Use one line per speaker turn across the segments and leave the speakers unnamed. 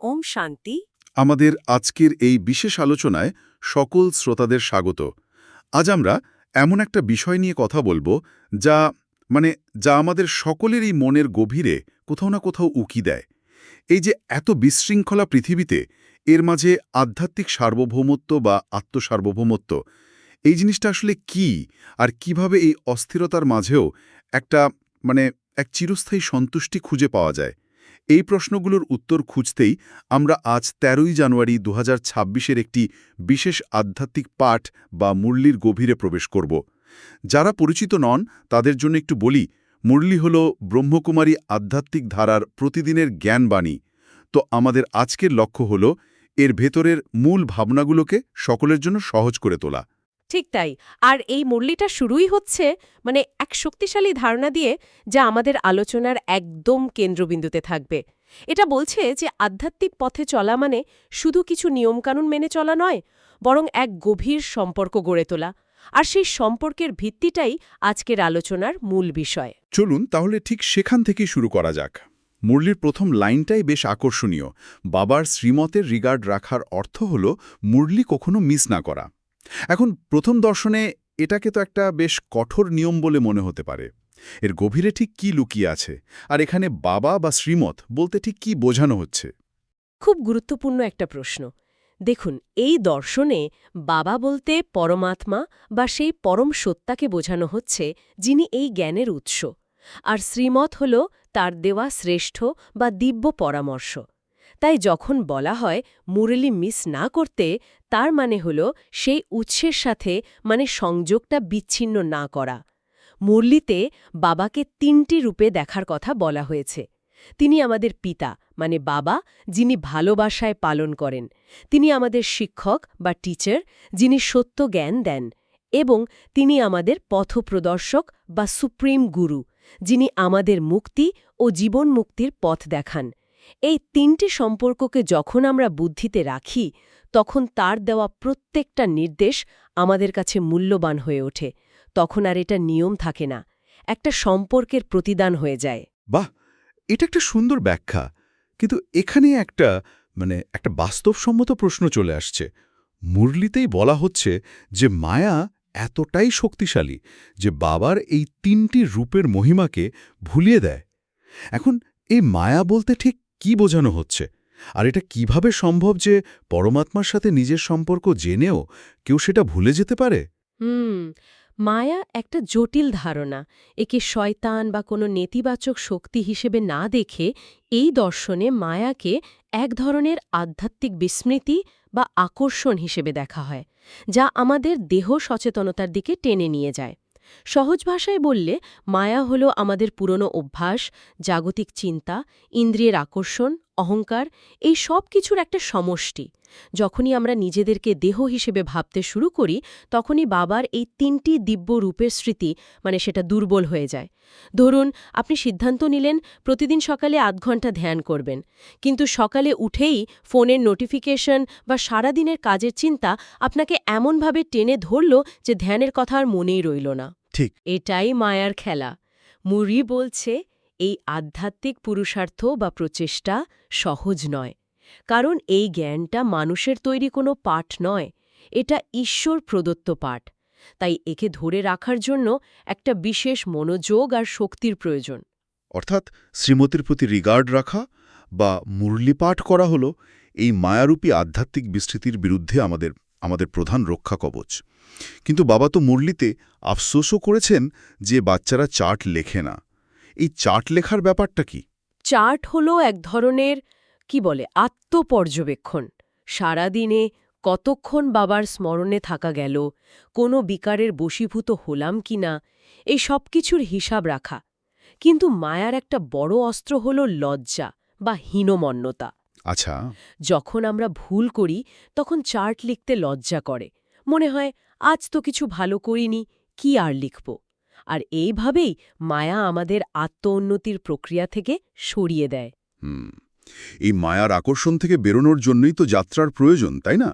ওম শান্তি।
আমাদের আজকের এই বিশেষ আলোচনায় সকল শ্রোতাদের স্বাগত। আজ আমরা এমন একটা বিষয় নিয়ে কথা বলব যা মানে যা আমাদের সকলেরই মনের গভীরে কোথাও না কোথাও উকি দেয়। এই যে এত বিশৃঙ্খলা পৃথিবীতে, এর মাঝে আধ্যাত্মিক সার্বভৌমত্ব বা আত্মসার্বভৌমত্ব, এই জিনিসটা আসলে কি? আর কীভাবে এই অস্থিরতার মাঝেও একটা মানে এক চিরস্থায়ী সন্তুষ্টি খুঁজে পাওয়া যায়? এই প্রশ্নগুলোর উত্তর খুঁজতেই আমরা আজ ১৩ই জানুয়ারি দু হাজার একটি বিশেষ আধ্যাত্মিক পাঠ বা মুরলির গভীরে প্রবেশ করব। যারা পরিচিত নন, তাদের জন্য একটু বলি, মুরলি হল ব্রহ্মকুমারী আধ্যাত্মিক ধারার প্রতিদিনের জ্ঞানবাণী। তো আমাদের আজকের লক্ষ্য হল, এর ভেতরের মূল ভাবনাগুলোকে সকলের জন্য সহজ করে তোলা।
ঠিক তাই। আর এই মুরলিটা শুরুই হচ্ছে মানে এক শক্তিশালী ধারণা দিয়ে যা আমাদের আলোচনার একদম কেন্দ্রবিন্দুতে থাকবে। এটা বলছে যে আধ্যাত্মিক পথে চলা মানে শুধু কিছু নিয়মকানুন মেনে চলা নয়, বরং এক গভীর সম্পর্ক গড়ে তোলা। আর সেই সম্পর্কের ভিত্তিটাই আজকের আলোচনার মূল বিষয়।
চলুন তাহলে ঠিক সেখান থেকেই শুরু করা যাক। মুরলির প্রথম লাইনটাই বেশ আকর্ষণীয়। বাবার শ্রীমতের রিগার্ড রাখার অর্থ হল মুরলি কখনো মিস না করা। এখন প্রথম দর্শনে এটাকে তো একটা বেশ কঠোর নিয়ম বলে মনে হতে পারে। এর গভীরে ঠিক কি লুকিয়ে আছে? আর এখানে বাবা বা শ্রীমত বলতে ঠিক কি বোঝানো হচ্ছে?
খুব গুরুত্বপূর্ণ একটা প্রশ্ন। দেখুন, এই দর্শনে বাবা বলতে পরমাত্মা বা সেই পরম সত্তাকে বোঝানো হচ্ছে যিনি এই জ্ঞানের উৎস। আর শ্রীমত হল তার দেওয়া শ্রেষ্ঠ বা দিব্য পরামর্শ। তাই যখন বলা হয় মুরলি মিস না করতে তার মানে হল সেই উৎসের সাথে মানে সংযোগটা বিচ্ছিন্ন না করা। মুরলিতে বাবাকে তিনটি রূপে দেখার কথা বলা হয়েছে। তিনি আমাদের পিতা মানে বাবা, যিনি ভালোবাসায় পালন করেন। তিনি আমাদের শিক্ষক বা টিচার, যিনি সত্য জ্ঞান দেন। এবং তিনি আমাদের পথপ্রদর্শক বা সুপ্রিম গুরু, যিনি আমাদের মুক্তি ও জীবন মুক্তির পথ দেখান। এই তিনটি সম্পর্ককে যখন আমরা বুদ্ধিতে রাখি তখন তার দেওয়া প্রত্যেকটা নির্দেশ আমাদের কাছে মূল্যবান হয়ে ওঠে। তখন আর এটা নিয়ম থাকে না। একটা সম্পর্কের প্রতিদান হয়ে যায়।
বাহ! এটা একটা সুন্দর ব্যাখ্যা। কিন্তু এখানে একটা মানে একটা বাস্তবসম্মত প্রশ্ন চলে আসছে। মুরলিতেই বলা হচ্ছে যে মায়া এতটাই শক্তিশালী যে বাবার এই তিনটি রূপের মহিমাকে ভুলিয়ে দেয়। এখন এই মায়া বলতে ঠিক কি বোঝানো হচ্ছে? আর এটা কীভাবে সম্ভব যে পরমাত্মার সাথে নিজের সম্পর্ক জেনেও কেউ সেটা ভুলে যেতে পারে?
হুম, মায়া একটা জটিল ধারণা। একে শয়তান বা কোনো নেতিবাচক শক্তি হিসেবে না দেখে এই দর্শনে মায়াকে এক ধরনের আধ্যাত্মিক বিস্মৃতি বা আকর্ষণ হিসেবে দেখা হয়, যা আমাদের দেহ সচেতনতার দিকে টেনে নিয়ে যায়। সহজ ভাষায় বললে মায়া হল আমাদের পুরনো অভ্যাস, জাগতিক চিন্তা, ইন্দ্রিয়ের আকর্ষণ, অহংকার, এই সব কিছুর একটা সমষ্টি। যখনই আমরা নিজেদেরকে দেহ হিসেবে ভাবতে শুরু করি, তখনই বাবার এই তিনটি দিব্য রূপের স্মৃতি মানে সেটা দুর্বল হয়ে যায়। ধরুন, আপনি সিদ্ধান্ত নিলেন প্রতিদিন সকালে আধ ঘণ্টা ধ্যান করবেন। কিন্তু সকালে উঠেই ফোনের নোটিফিকেশন বা সারাদিনের কাজের চিন্তা আপনাকে এমনভাবে টেনে ধরল যে ধ্যানের কথা আর মনেই রইল না।
ঠিক।
এটাই মায়ার খেলা। মুরি বলছে এই আধ্যাত্মিক পুরুষার্থ বা প্রচেষ্টা সহজ নয়। কারণ এই জ্ঞানটা মানুষের তৈরি কোনো পাঠ নয় এটা ঈশ্বর প্রদত্ত পাঠ। তাই একে ধরে রাখার জন্য একটা বিশেষ মনোযোগ আর শক্তির প্রয়োজন।
অর্থাৎ শ্রীমতির প্রতি রিগার্ড রাখা বা মুরলিপাঠ করা হল এই মায়ারূপী আধ্যাত্মিক বিস্তৃতির বিরুদ্ধে আমাদের আমাদের প্রধান রক্ষা কবচ। কিন্তু বাবা তো মুরলিতে আফসোসও করেছেন যে বাচ্চারা চার্ট লেখে না। এই চার্ট লেখার ব্যাপারটা কি?
চার্ট হলো এক ধরনের, কি বলে, আত্মপর্যবেক্ষণ। সারাদিনে কতক্ষণ বাবার স্মরণে থাকা গেল, কোনো বিকারের বশীভূত হলাম কিনা এই সব কিছুর হিসাব রাখা। কিন্তু মায়ার একটা বড় অস্ত্র হল লজ্জা বা হীনমন্যতা।
আচ্ছা।
যখন আমরা ভুল করি তখন চার্ট লিখতে লজ্জা করে। মনে হয় আজ তো কিছু ভালো করিনি কি আর লিখব? আর এইভাবেই মায়া আমাদের আত্মোন্নতির প্রক্রিয়া থেকে সরিয়ে দেয়।
হুম। এই মায়ার আকর্ষণ থেকে বেরোনোর জন্যই তো যাত্রার প্রয়োজন তাই না?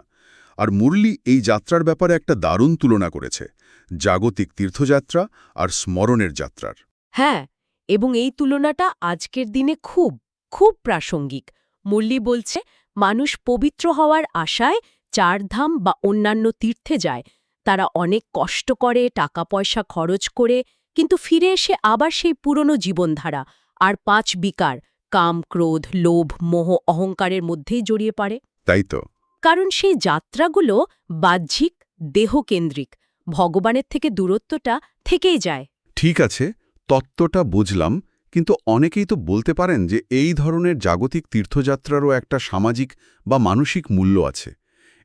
আর মুরলি এই যাত্রার ব্যাপারে একটা দারুণ তুলনা করেছে জাগতিক তীর্থযাত্রা আর স্মরণের যাত্রার।
হ্যাঁ এবং এই তুলনাটা আজকের দিনে খুব খুব প্রাসঙ্গিক। মুরলি বলছে মানুষ পবিত্র হওয়ার আশায় চারধাম বা অন্যান্য তীর্থে যায়। তারা অনেক কষ্ট করে টাকা পয়সা খরচ করে কিন্তু ফিরে এসে আবার সেই পুরনো জীবনধারা আর পাঁচ বিকার কাম ক্রোধ লোভ মোহ অহংকারের মধ্যেই জড়িয়ে পড়ে।
তাই তো।
কারণ সেই যাত্রাগুলো বাহ্যিক দেহকেন্দ্রিক ভগবানের থেকে দূরত্বটা থেকেই যায়।
ঠিক আছে তত্ত্বটা বুঝলাম। কিন্তু অনেকেই তো বলতে পারেন যে এই ধরনের জাগতিক তীর্থযাত্রারও একটা সামাজিক বা মানসিক মূল্য আছে।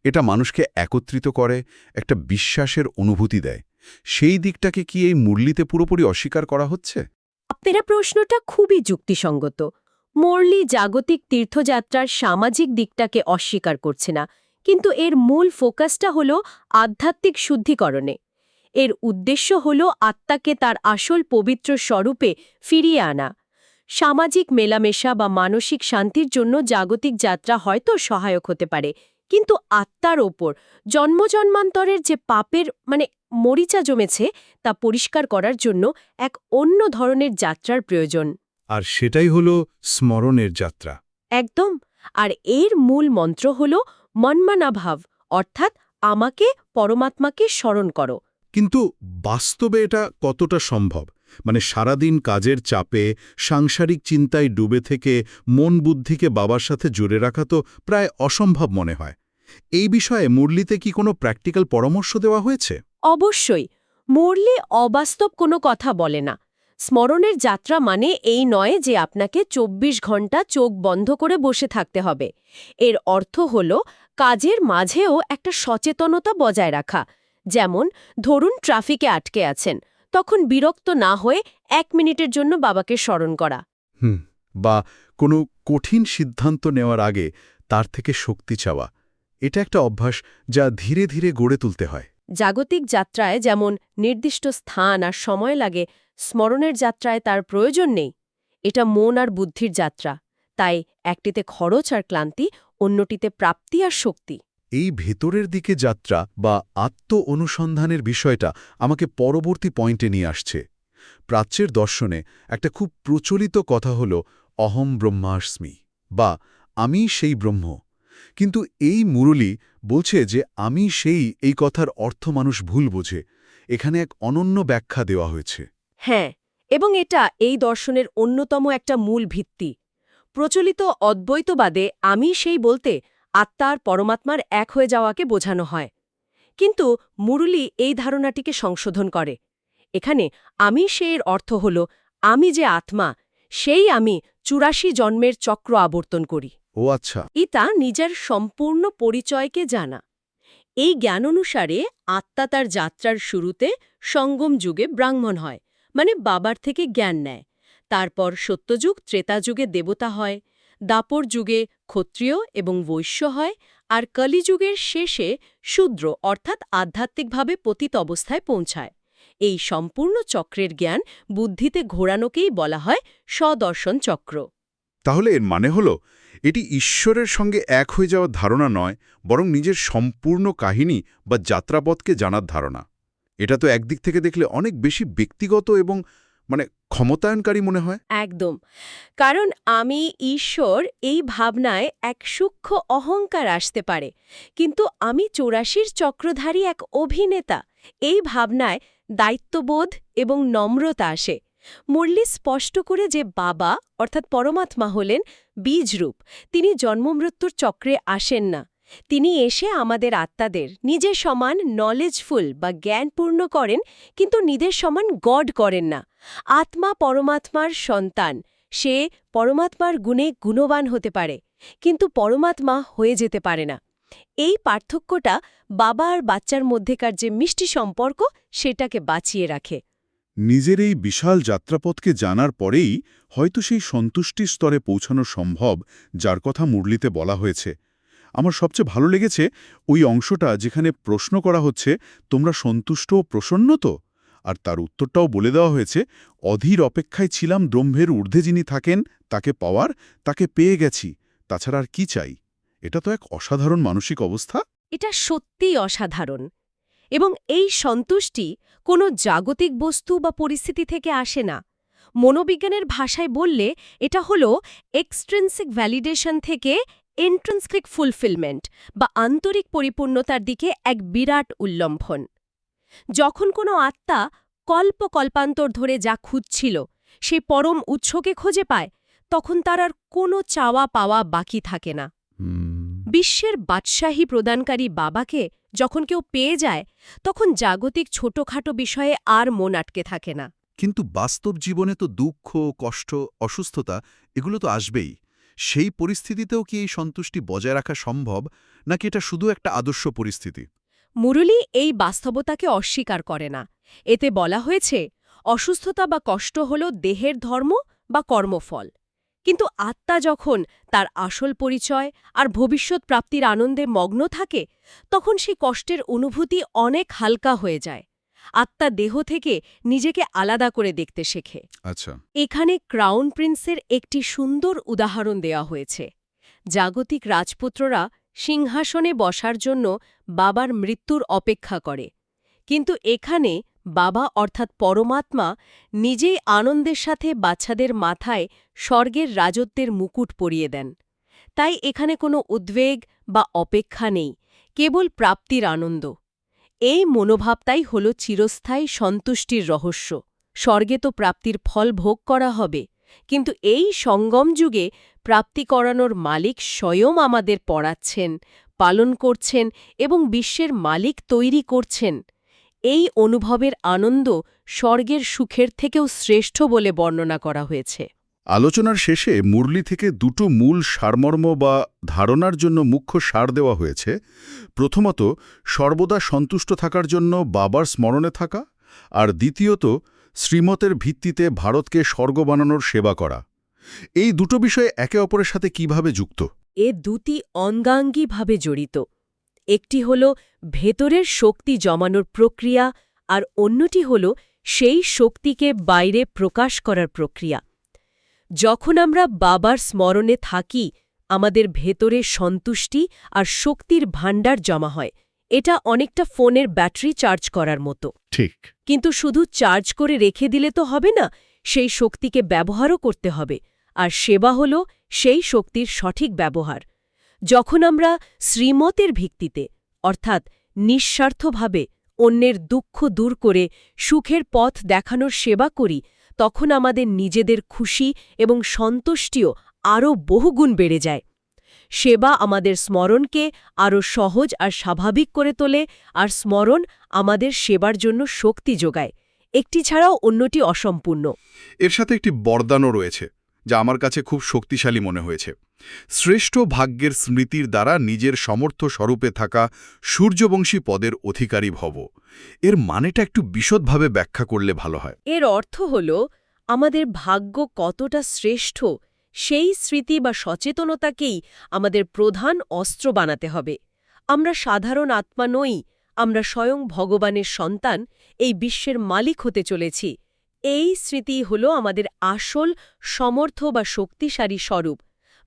এটা মানুষকে একত্রিত করে, একটা বিশ্বাসের অনুভূতি দেয়। সেই দিকটাকে কি এই মুরলিতে পুরোপুরি অস্বীকার করা হচ্ছে?
আপনারা প্রশ্নটা খুবই যুক্তিসঙ্গত। মোরলি জাগতিক তীর্থযাত্রার সামাজিক দিকটাকে অস্বীকার করছে না। কিন্তু এর মূল ফোকাসটা হল আধ্যাত্মিক শুদ্ধিকরণে। এর উদ্দেশ্য হল আত্মাকে তার আসল পবিত্র স্বরূপে ফিরিয়ে আনা। সামাজিক মেলামেশা বা মানসিক শান্তির জন্য জাগতিক যাত্রা হয়তো সহায়ক হতে পারে কিন্তু আত্মার ওপর জন্মজন্মান্তরের যে পাপের মানে মরিচা জমেছে তা পরিষ্কার করার জন্য এক অন্য ধরনের যাত্রার প্রয়োজন।
আর সেটাই হল স্মরণের যাত্রা।
একদম। আর এর মূল মন্ত্র হল মন্মানাভাব অর্থাৎ আমাকে পরমাত্মাকে স্মরণ করো।
কিন্তু বাস্তবে এটা কতটা সম্ভব? মানে সারাদিন কাজের চাপে, সাংসারিক চিন্তায় ডুবে থেকে, মন বুদ্ধিকে বাবার সাথে জুড়ে রাখা তো প্রায় অসম্ভব মনে হয়। এই বিষয়ে মুরলিতে কি কোনো প্র্যাকটিক্যাল পরামর্শ দেওয়া হয়েছে?
অবশ্যই। মুরলি অবাস্তব কোনো কথা বলে না। স্মরণের যাত্রা মানে এই নয় যে আপনাকে ২৪ ঘণ্টা চোখ বন্ধ করে বসে থাকতে হবে। এর অর্থ হল, কাজের মাঝেও একটা সচেতনতা বজায় রাখা। যেমন ধরুন ট্রাফিকে আটকে আছেন তখন বিরক্ত না হয়ে এক মিনিটের জন্য বাবাকে স্মরণ করা।
হুম বা কোনো কঠিন সিদ্ধান্ত নেওয়ার আগে তার থেকে শক্তি চাওয়া। এটা একটা অভ্যাস যা ধীরে ধীরে গড়ে তুলতে হয়।
জাগতিক যাত্রায় যেমন নির্দিষ্ট স্থান আর সময় লাগে স্মরণের যাত্রায় তার প্রয়োজন নেই। এটা মন আর বুদ্ধির যাত্রা। তাই একটিতে খরচ আর ক্লান্তি অন্যটিতে প্রাপ্তি আর শক্তি।
এই ভেতরের দিকে যাত্রা বা আত্ম অনুসন্ধানের বিষয়টা আমাকে পরবর্তী পয়েন্টে নিয়ে আসছে। প্রাচ্যের দর্শনে একটা খুব প্রচলিত কথা হল, অহম ব্রহ্মাস্মি বা আমি সেই ব্রহ্ম কিন্তু এই মুরলী বলছে যে, আমি সেই এই কথার অর্থ মানুষ ভুল বোঝে। এখানে এক অনন্য ব্যাখ্যা দেওয়া হয়েছে।
হ্যাঁ এবং এটা এই দর্শনের অন্যতম একটা মূল ভিত্তি। প্রচলিত অদ্বৈতবাদে আমি সেই বলতে আত্মার পরমাত্মার এক হয়ে যাওয়াকে বোঝানো হয়। কিন্তু মুরলি এই ধারণাটিকে সংশোধন করে। এখানে আমি সে এর অর্থ হল আমি যে আত্মা সেই আমি চুরাশি জন্মের চক্র আবর্তন করি।
ও আচ্ছা।
ইতা নিজের সম্পূর্ণ পরিচয়কে জানা। এই জ্ঞান অনুসারে আত্মা তার যাত্রার শুরুতে সঙ্গম যুগে ব্রাহ্মণ হয় মানে বাবার থেকে জ্ঞান নেয়। তারপর সত্যযুগ ত্রেতাযুগে দেবতা হয় দাপর যুগে ক্ষত্রিয় এবং বৈশ্য হয় আর কলিযুগের শেষে শূদ্র অর্থাৎ আধ্যাত্মিকভাবে পতিত অবস্থায় পৌঁছায়। এই সম্পূর্ণ চক্রের জ্ঞান বুদ্ধিতে ঘোরানোকেই বলা হয় স্বদর্শন চক্র।
তাহলে এর মানে হল, এটি ঈশ্বরের সঙ্গে এক হয়ে যাওয়ার ধারণা নয়, বরং নিজের সম্পূর্ণ কাহিনী বা যাত্রাপথকে জানার ধারণা। এটা তো একদিক থেকে দেখলে অনেক বেশি ব্যক্তিগত এবং মানে ক্ষমতায়নকারী মনে হয়?
একদম। কারণ আমি, ঈশ্বর এই ভাবনায় এক সূক্ষ্ম অহংকার আসতে পারে। কিন্তু আমি চৌরাশির চক্রধারী এক অভিনেতা, এই ভাবনায় দায়িত্ববোধ এবং নম্রতা আসে। মুরলি স্পষ্ট করে যে বাবা, অর্থাৎ পরমাত্মা হলেন বীজরূপ, তিনি জন্মমৃত্যুর চক্রে আসেন না। তিনি এসে আমাদের আত্মাদের নিজের সমান নলেজফুল বা জ্ঞানপূর্ণ করেন, কিন্তু নিজের সমান গড করেন না। আত্মা পরমাত্মার সন্তান। সে পরমাত্মার গুণে গুণবান হতে পারে, কিন্তু পরমাত্মা হয়ে যেতে পারে না। এই পার্থক্যটা বাবা আর বাচ্চার মধ্যেকার যে মিষ্টি সম্পর্ক, সেটাকে বাঁচিয়ে রাখে।
নিজের এই বিশাল যাত্রাপথকে জানার পরেই হয়তো সেই সন্তুষ্টির স্তরে পৌঁছানো সম্ভব, যার কথা মুরলিতে বলা হয়েছে। আমার সবচেয়ে ভালো লেগেছে ওই অংশটা যেখানে প্রশ্ন করা হচ্ছে, তোমরা সন্তুষ্ট ও প্রসন্ন তো? আর তার উত্তরটাও বলে দেওয়া হয়েছে, অধীর অপেক্ষায় ছিলাম ব্রহ্মের ঊর্ধ্বে যিনি থাকেন, তাকে পাওয়ার, তাকে পেয়ে গেছি, তাছাড়া আর কি চাই? এটা তো এক অসাধারণ মানসিক অবস্থা।
এটা সত্যিই অসাধারণ। এবং এই সন্তুষ্টি কোনো জাগতিক বস্তু বা পরিস্থিতি থেকে আসে না। মনোবিজ্ঞানের ভাষায় বললে এটা হলো এক্সট্রেন্সিক ভ্যালিডেশন থেকে এন্ট্রেন্সিক ফুলফিলমেন্ট বা আন্তরিক পরিপূর্ণতার দিকে এক বিরাট উল্লম্ফন যখন কোনো আত্মা কল্প কল্পান্তর ধরে যা খুঁজছিল সে পরম উৎসকে খুঁজে পায় তখন তার আর কোনো চাওয়া পাওয়া বাকি থাকে না। বিশ্বের বাদশাহী প্রদানকারী বাবাকে যখন কেউ পেয়ে যায় তখন জাগতিক ছোটখাটো বিষয়ে আর মন আটকে থাকে না।
কিন্তু বাস্তব জীবনে তো দুঃখ কষ্ট অসুস্থতা এগুলো তো আসবেই। সেই পরিস্থিতিতেও কি এই সন্তুষ্টি বজায় রাখা সম্ভব নাকি এটা শুধু একটা আদর্শ পরিস্থিতি?
মুরলী এই বাস্তবতাকে অস্বীকার করে না। এতে বলা হয়েছে অসুস্থতা বা কষ্ট হল দেহের ধর্ম বা কর্মফল। কিন্তু আত্মা যখন তার আসল পরিচয় আর ভবিষ্যৎ প্রাপ্তির আনন্দে মগ্ন থাকে তখন সেই কষ্টের অনুভূতি অনেক হালকা হয়ে যায়। আত্মা দেহ থেকে নিজেকে আলাদা করে দেখতে শেখে।
আচ্ছা।
এখানে ক্রাউন প্রিন্সের একটি সুন্দর উদাহরণ দেওয়া হয়েছে। জাগতিক রাজপুত্ররা সিংহাসনে বসার জন্য বাবার মৃত্যুর অপেক্ষা করে। কিন্তু এখানে বাবা অর্থাৎ পরমাত্মা নিজেই আনন্দের সাথে বাচ্চাদের মাথায় স্বর্গের রাজত্বের মুকুট পরিয়ে দেন। তাই এখানে কোনো উদ্বেগ বা অপেক্ষা নেই, কেবল প্রাপ্তির আনন্দ। এই মনোভাবটাই হল চিরস্থায়ী সন্তুষ্টির রহস্য। স্বর্গে তো প্রাপ্তির ফল ভোগ করা হবে, কিন্তু এই সঙ্গম যুগে প্রাপ্তি করানোর মালিক স্বয়ং আমাদের পড়াচ্ছেন পালন করছেন এবং বিশ্বের মালিক তৈরি করছেন। এই অনুভবের আনন্দ স্বর্গের সুখের থেকেও শ্রেষ্ঠ বলে বর্ণনা করা হয়েছে।
আলোচনার শেষে মুরলি থেকে দুটো মূল সারমর্ম বা ধারণার জন্য মুখ্য সার দেওয়া হয়েছে। প্রথমত, সর্বদা সন্তুষ্ট থাকার জন্য বাবার স্মরণে থাকা আর দ্বিতীয়ত, শ্রীমতের ভিত্তিতে ভারতকে স্বর্গ বানানোর সেবা করা। এই দুটো বিষয়ে একে অপরের সাথে কীভাবে যুক্ত?
এ দুটি অঙ্গাঙ্গীভাবে জড়িত। একটি হল ভেতরের শক্তি জমানোর প্রক্রিয়া আর অন্যটি হল সেই শক্তিকে বাইরে প্রকাশ করার প্রক্রিয়া। যখন আমরা বাবার স্মরণে থাকি আমাদের ভেতরে সন্তুষ্টি আর শক্তির ভাণ্ডার জমা হয়। এটা অনেকটা ফোনের ব্যাটারি চার্জ করার মতো।
ঠিক।
কিন্তু শুধু চার্জ করে রেখে দিলে তো হবে না সেই শক্তিকে ব্যবহারও করতে হবে। আর সেবা হল সেই শক্তির সঠিক ব্যবহার। যখন আমরা শ্রীমতের ভিত্তিতে, অর্থাৎ নিঃস্বার্থভাবে, অন্যের দুঃখ দূর করে সুখের পথ দেখানোর সেবা করি, তখন আমাদের নিজেদের খুশি এবং সন্তুষ্টিও আরও বহুগুণ বেড়ে যায়। সেবা আমাদের স্মরণকে আরও সহজ আর স্বাভাবিক করে তোলে, আর স্মরণ আমাদের সেবার জন্য শক্তি যোগায়। একটি ছাড়াও অন্যটি অসম্পূর্ণ।
এর সাথে একটি বরদানও রয়েছে। যা আমার কাছে খুব শক্তিশালী মনে হয়েছে। শ্রেষ্ঠ ভাগ্যের স্মৃতির দ্বারা নিজের সমর্থ স্বরূপে থাকা সূর্যবংশী পদের অধিকারী ভব। এর মানেটা একটু বিশদভাবে ব্যাখ্যা করলে ভালো হয়।
এর অর্থ হল, আমাদের ভাগ্য কতটা শ্রেষ্ঠ, সেই স্মৃতি বা সচেতনতাকেই আমাদের প্রধান অস্ত্র বানাতে হবে। আমরা সাধারণ আত্মা নই, আমরা স্বয়ং ভগবানের সন্তান, এই বিশ্বের মালিক হতে চলেছি। এই স্মৃতি হল আমাদের আসল সমর্থ বা শক্তিশালী স্বরূপ।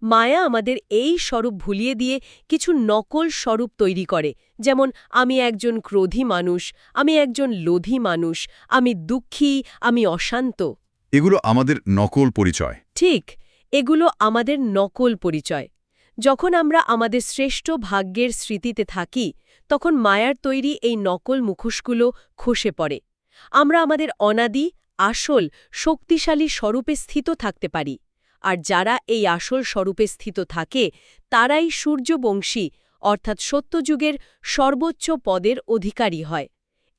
মায়া আমাদের এই স্বরূপ ভুলিয়ে দিয়ে কিছু নকল স্বরূপ তৈরি করে। যেমন আমি একজন ক্রোধী মানুষ আমি একজন লোধী মানুষ আমি দুঃখী আমি অশান্ত।
এগুলো আমাদের নকল পরিচয়।
ঠিক এগুলো আমাদের নকল পরিচয়। যখন আমরা আমাদের শ্রেষ্ঠ ভাগ্যের স্মৃতিতে থাকি তখন মায়ার তৈরি এই নকল মুখোশগুলো খসে পড়ে। আমরা আমাদের অনাদি আসল শক্তিশালী স্বরূপে স্থিত থাকতে পারি, আর যারা এই আসল স্বরূপে স্থিত থাকে, তারাই সূর্যবংশী, অর্থাৎ সত্যযুগের সর্বোচ্চ পদের অধিকারী হয়।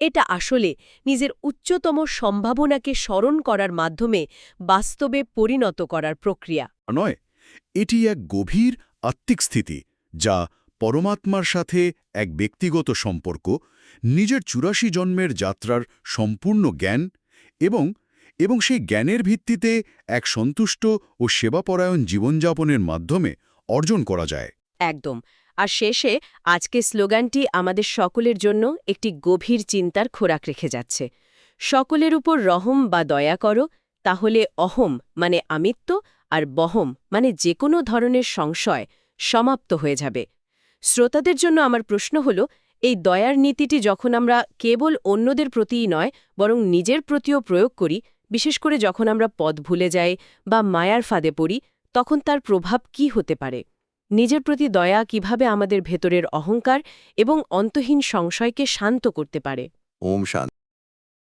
এটা আসলে নিজের উচ্চতম সম্ভাবনাকে স্মরণ করার মাধ্যমে বাস্তবে পরিণত করার প্রক্রিয়া।
নয়, এটি এক গভীর আত্মিক স্থিতি, যা পরমাত্মার সাথে এক ব্যক্তিগত সম্পর্ক, নিজের চুরাশি জন্মের যাত্রার সম্পূর্ণ জ্ঞান এবং এবং সেই জ্ঞানের ভিত্তিতে এক সন্তুষ্ট ও সেবাপরায়ণ জীবনযাপনের মাধ্যমে অর্জন করা যায়।
একদম। আর শেষে আজকে স্লোগানটি আমাদের সকলের জন্য একটি গভীর চিন্তার খোরাক রেখে যাচ্ছে। সকলের উপর রহম বা দয়া করো, তাহলে অহম মানে আমিত্ব আর বহম মানে যে কোনো ধরনের সংশয় সমাপ্ত হয়ে যাবে। শ্রোতাদের জন্য আমার প্রশ্ন হল এই দয়ার নীতিটি যখন আমরা কেবল অন্যদের প্রতিই নয়, বরং নিজের প্রতিও প্রয়োগ করি, বিশেষ করে যখন আমরা পদ ভুলে যাই বা মায়ার ফাঁদে পড়ি, তখন তার প্রভাব কি হতে পারে? নিজের প্রতি দয়া কীভাবে আমাদের ভেতরের অহংকার এবং অন্তহীন সংশয়কে শান্ত করতে পারে?
ওম